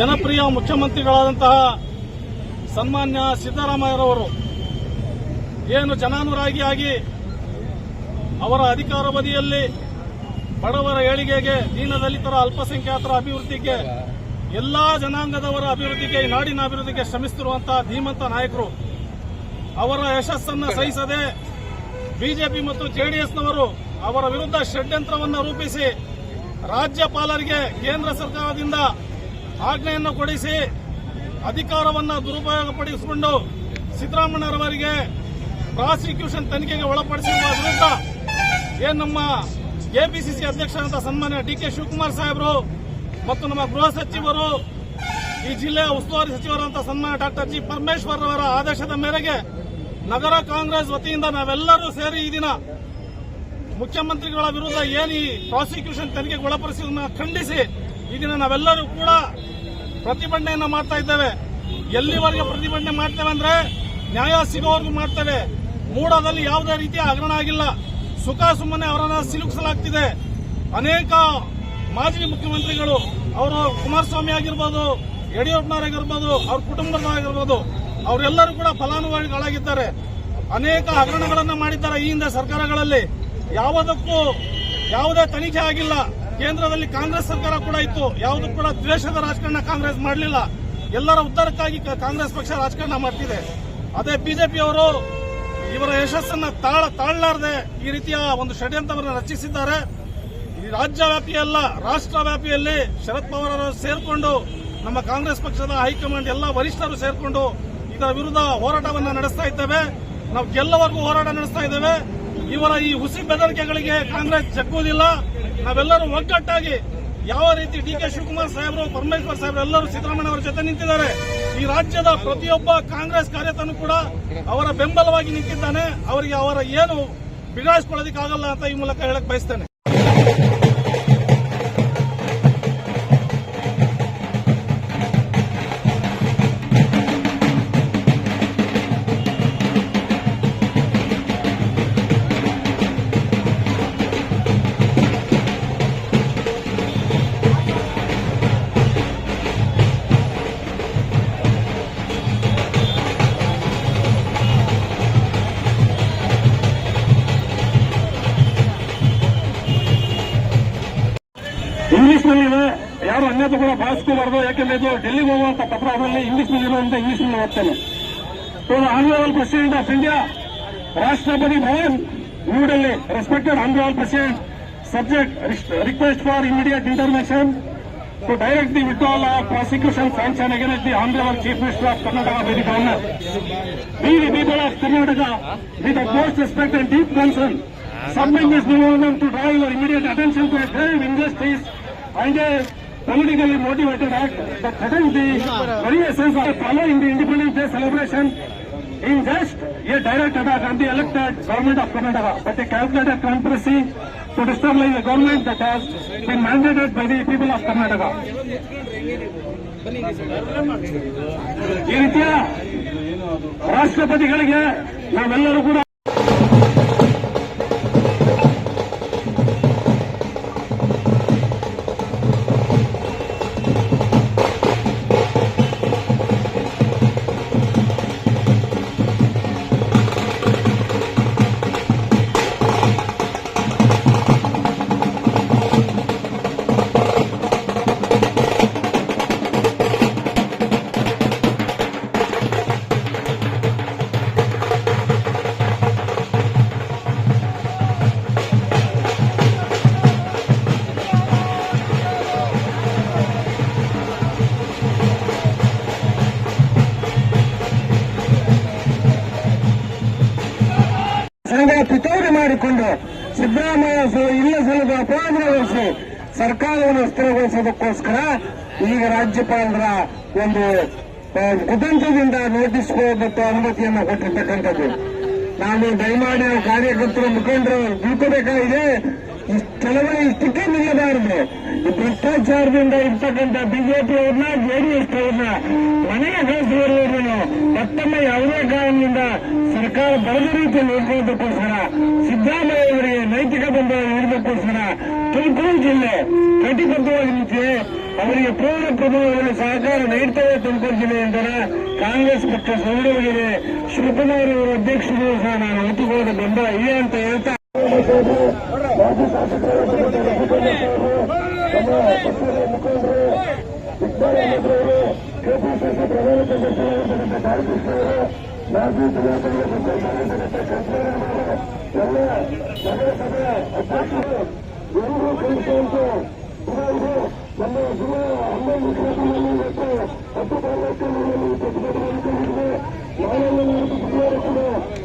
ಮುಖ್ಯಮಂತ್ರಿಗಳಾದಂತಹ ಸನ್ಮಾನ್ಯ ಸಿದ್ದರಾಮಯ್ಯರವರು ಏನು ಜನಾನುರಾಗಿಯಾಗಿ ಅವರ ಅಧಿಕಾರಾವಧಿಯಲ್ಲಿ ಬಡವರ ಏಳಿಗೆಗೆ ದೀನದಲಿತರ ಅಲ್ಪಸಂಖ್ಯಾತರ ಅಭಿವೃದ್ಧಿಗೆ, ಎಲ್ಲಾ ಜನಾಂಗದವರ ಅಭಿವೃದ್ಧಿಗೆ ನಾಡಿನ ಅಭಿವೃದ್ಧಿಗೆ ಶ್ರಮಿಸುತ್ತಿರುವಂತಹ ಧೀಮಂತ ನಾಯಕರು, ಅವರ ಯಶಸ್ಸನ್ನು ಸಹಿಸದೆ ಬಿಜೆಪಿ ಮತ್ತು ಜೆಡಿಎಸ್ನವರು ಅವರ ವಿರುದ್ಧ ಷಡ್ಯಂತ್ರವನ್ನು ರೂಪಿಸಿ ರಾಜ್ಯಪಾಲರಿಗೆ ಕೇಂದ್ರ ಸರ್ಕಾರದಿಂದ ಆಜ್ಞೆಯನ್ನು ಕೊಡಿಸಿ ಅಧಿಕಾರವನ್ನು ದುರುಪಯೋಗಪಡಿಸಿಕೊಂಡು ಸಿದ್ದರಾಮಣ್ಣರವರಿಗೆ ಪ್ರಾಸಿಕ್ಯೂಷನ್ ತನಿಖೆಗೆ ಒಳಪಡಿಸಿರುವ ವಿರುದ್ಧ ಏನು ನಮ್ಮ ಎಪಿಸಿಸಿ ಅಧ್ಯಕ್ಷರಾದ ಸನ್ಮಾನ್ಯ ಡಿ ಕೆ ಶಿವಕುಮಾರ್ ಸಾಹೇಬರು ಮತ್ತು ನಮ್ಮ ಗೃಹ ಸಚಿವರು ಈ ಜಿಲ್ಲೆಯ ಉಸ್ತುವಾರಿ ಸಚಿವರಾದಂತಹ ಸನ್ಮಾನ್ಯ ಡಾಕ್ಟರ್ ಜಿ ಪರಮೇಶ್ವರ್ ಅವರ ಆದೇಶದ ಮೇರೆಗೆ ನಗರ ಕಾಂಗ್ರೆಸ್ ವತಿಯಿಂದ ನಾವೆಲ್ಲರೂ ಸೇರಿ ಈ ದಿನ ಮುಖ್ಯಮಂತ್ರಿಗಳ ವಿರುದ್ಧ ಏನು ಈ ಪ್ರಾಸಿಕ್ಯೂಷನ್ ತನಿಖೆಗೆ ಒಳಪಡಿಸಿದ ಖಂಡಿಸಿ ಈ ದಿನ ನಾವೆಲ್ಲರೂ ಕೂಡ ಪ್ರತಿಭಟನೆಯನ್ನ ಮಾಡ್ತಾ ಇದ್ದೇವೆ. ಎಲ್ಲಿವರೆಗೆ ಪ್ರತಿಭಟನೆ ಮಾಡ್ತೇವೆ ಅಂದ್ರೆ ನ್ಯಾಯ ಸಿಗೋವರೆಗೂ ಮಾಡ್ತೇವೆ. ಮೂಡದಲ್ಲಿ ಯಾವುದೇ ರೀತಿಯ ಹಗರಣ ಆಗಿಲ್ಲ. ಸುಖ ಸುಮ್ಮನೆ ಅವರನ್ನ ಸಿಲುಕಿಸಲಾಗ್ತಿದೆ. ಅನೇಕ ಮಾಜಿ ಮುಖ್ಯಮಂತ್ರಿಗಳು, ಅವರು ಕುಮಾರಸ್ವಾಮಿ ಆಗಿರ್ಬೋದು ಯಡಿಯೂರಪ್ಪನವರಾಗಿರ್ಬೋದು ಅವ್ರ ಕುಟುಂಬದವರಾಗಿರ್ಬೋದು ಅವರೆಲ್ಲರೂ ಕೂಡ ಫಲಾನುಭವಿಗಳಾಗಿದ್ದಾರೆ. ಅನೇಕ ಹಗರಣಗಳನ್ನು ಮಾಡಿದ್ದಾರೆ ಈ ಹಿಂದೆ ಸರ್ಕಾರಗಳಲ್ಲಿ. ಯಾವುದಕ್ಕೂ ಯಾವುದೇ ತನಿಖೆ ಆಗಿಲ್ಲ. ಕೇಂದ್ರದಲ್ಲಿ ಕಾಂಗ್ರೆಸ್ ಸರ್ಕಾರ ಕೂಡ ಇತ್ತು. ಯಾವುದು ಕೂಡ ದ್ವೇಷದ ರಾಜಕಾರಣ ಕಾಂಗ್ರೆಸ್ ಮಾಡಲಿಲ್ಲ. ಎಲ್ಲರ ಉದ್ಧಾರಕ್ಕಾಗಿ ಕಾಂಗ್ರೆಸ್ ಪಕ್ಷ ರಾಜಕಾರಣ ಮಾಡ್ತಿದೆ. ಅದೇ ಬಿಜೆಪಿಯವರು ಇವರ ಯಶಸ್ಸನ್ನ ತಾಳ ತಾಳಲಾರದೆ ಈ ರೀತಿಯ ಒಂದು ಷಡ್ಯಂತ್ರವನ್ನು ರಚಿಸಿದ್ದಾರೆ. ರಾಜ್ಯ ವ್ಯಾಪಿಯಲ್ಲ ರಾಷ್ಟ್ರ ವ್ಯಾಪಿಯಲ್ಲಿ ಶರದ್ ಪವಾರ್ ಅವರು ಸೇರಿಕೊಂಡು, ನಮ್ಮ ಕಾಂಗ್ರೆಸ್ ಪಕ್ಷದ ಹೈಕಮಾಂಡ್ ಎಲ್ಲ ವರಿಷ್ಠರು ಸೇರಿಕೊಂಡು ಇದರ ವಿರುದ್ಧ ಹೋರಾಟವನ್ನು ನಡೆಸ್ತಾ ಇದ್ದೇವೆ. ನಾವು ಗೆಲ್ಲವರೆಗೂ ಹೋರಾಟ ನಡೆಸ್ತಾ ಇದ್ದೇವೆ. ಇವರ ಈ ಹುಸಿ ಬೆದರಿಕೆಗಳಿಗೆ ಕಾಂಗ್ರೆಸ್ ಜಗ್ಗುವುದಿಲ್ಲ. ನಾವೆಲ್ಲರೂ ಒಗ್ಗಟ್ಟಾಗಿ ಯಾವ ರೀತಿ ಡಿ ಕೆ ಶಿವಕುಮಾರ್ ಸಾಹೇಬರು, ಪರಮೇಶ್ವರ್ ಸಾಹೇಬರು ಎಲ್ಲರೂ ಸಿದ್ದರಾಮಯ್ಯ ಅವರ ಜೊತೆ ನಿಂತಿದ್ದಾರೆ, ಈ ರಾಜ್ಯದ ಪ್ರತಿಯೊಬ್ಬ ಕಾಂಗ್ರೆಸ್ ಕಾರ್ಯತನು ಕೂಡ ಅವರ ಬೆಂಬಲವಾಗಿ ನಿಂತಿದ್ದಾನೆ. ಅವರಿಗೆ ಅವರ ಏನು ಬಿಗಾಯಿಸ್ಕೊಳ್ಳೋದಕ್ಕಾಗಲ್ಲ ಅಂತ ಈ ಮೂಲಕ ಹೇಳಕ್ ಬಯಸ್ತೇನೆ. ಇಂಗ್ಲಿಷ್ ನಲ್ಲಿ ಇದೆ ಯಾರು ಅನ್ಯತೆ ಕೂಡ ಭಾವಿಸ್ಕೋಬಾರ್ದು ಯಾಕೆಂದ್ರೆ ಇದು ಡೆಲ್ಲಿಗೆ ಹೋಗುವಂತ ಪತ್ರ ಅದರಲ್ಲಿ ಇಂಗ್ಲಿಷ್ ನಲ್ಲಿ ಇರುವಂತ ಇಂಗ್ಲಿಷ್ ನಲ್ಲಿ ಓದ್ತೇನೆ honourable president of India Rashtrapati Bhavan new Delhi respected honourable president subject request for immediate intervention to direct the withdrawal of prosecution sanction against the Honorable Chief Minister of Karnataka by the governor. We, the people of Karnataka, with the most respect and deep concern, submit this memorandum to draw your immediate attention to a grave injustice and a politically motivated act that threatens the very essence of following the Independence Day celebration in just a direct attack on the elected government of Karnataka, but a calculated conspiracy to destabilize the government that has been mandated by the people of Karnataka. ಈ ರೀತಿಯ ರಾಷ್ಟ್ರಪತಿಗಳಿಗೆ ನಾವೆಲ್ಲರೂ ಕೂಡ ಮಾಡಿಕೊಂಡು ಸಿದ್ದರಾಮಯ್ಯ ಇಲ್ಲ ಸಲ್ಲದ ಅಪರಾಧಗೊಳಿಸಿ ಸರ್ಕಾರವನ್ನು ಸ್ಥಿರಗೊಳಿಸೋದಕ್ಕೋಸ್ಕರ ಈಗ ರಾಜ್ಯಪಾಲರ ಒಂದು ಕುತಂತ್ರದಿಂದ ನೋಟಿಸ್ ಮತ್ತು ಅನುಮತಿಯನ್ನು ಕೊಟ್ಟಿರ್ತಕ್ಕಂಥದ್ದು. ನಾನು ದಯಮಾಡಿ ನಾವು ಕಾರ್ಯಕರ್ತರು ಮುಖಂಡರು ತಿಳ್ಕೋಬೇಕಾಗಿದೆ. ಸ್ಥಿತಿ ಇಷ್ಟಕ್ಕೆ ನಿಲ್ಲಬಾರದು ಭ್ರಷ್ಟಾಚಾರದಿಂದ ಇರ್ತಕ್ಕಂಥ ಬಿಜೆಪಿ ಅವ್ರನ್ನ ಜೆಡಿಎಸ್ ಅವ್ರನ್ನ ಮನೆಗೆ ಕಳಿಸುವವರೆಗೂ ಮತ್ತೊಮ್ಮೆ ಯಾವುದೇ ಕಾರಣದಿಂದ ಸರ್ಕಾರ ಬರದ ರೀತಿಯಲ್ಲಿ ನೋಡ್ಕೊಳ್ಳೋದಕ್ಕೋಸ್ಕರ ಸಿದ್ದರಾಮಯ್ಯ ಅವರಿಗೆ ನೈತಿಕ ಬೆಂಬಲ ನೀಡೋದಕ್ಕೋಸ್ಕರ ತುಮಕೂರು ಜಿಲ್ಲೆ ಕಟಿಬದ್ಧವಾಗಿ ನಿಂತಿದೆ. ಅವರಿಗೆ ಪೂರ್ಣ ಪ್ರಮಾಣದಲ್ಲಿ ಸಹಕಾರ ನೀಡ್ತೇವೆ ತುಮಕೂರು ಜಿಲ್ಲೆಯಿಂದ ಕಾಂಗ್ರೆಸ್ ಪಕ್ಷ ಸದೃಢವಾಗಿದೆ. ಶಿವಕುಮಾರ್ ಅವರ ಅಧ್ಯಕ್ಷರು ಸಹ ನಾನು ಒತ್ತುಕೊಳ್ಳದ ಬೆಂಬಲ ಇದೆ ಅಂತ ಹೇಳ್ತಾ ಮಾಜಿ ಶಾಸಕರು ನಮ್ಮ ಪಕ್ಷದ ಮುಖಂಡರು ಇಕ್ಬಾಲ್ ಅಹಮದ್ ಅವರು ಕೆಪಿಸಿಸಿ ಪ್ರಧಾನ ಕಾರ್ಯದರ್ಶಿ ಬಾಲಕೃಷ್ಣ ಅವರು ಮಾಜಿ ಜಿಲ್ಲಾ ಕಾಂಗ್ರೆಸ್ ಎಲ್ಲ ನಗರಸಭೆ ಅಧ್ಯಕ್ಷರು ಎಲ್ಲರೂ ಕಲಿಸುವಂತೆ ಇದಾಗಿದೆ ನಮ್ಮ ಜಿಲ್ಲಾ ಹನ್ನೊಂದು ಕ್ಷೇತ್ರದಲ್ಲಿ ಮತ್ತು ಹತ್ತು ತಾಲೂಕಿನಲ್ಲಿ ಪ್ರತಿಭಟನೆ ಹಮ್ಮಿಕೊಂಡಿದೆ ನಾಳೆಲ್ಲ ಕೂಡ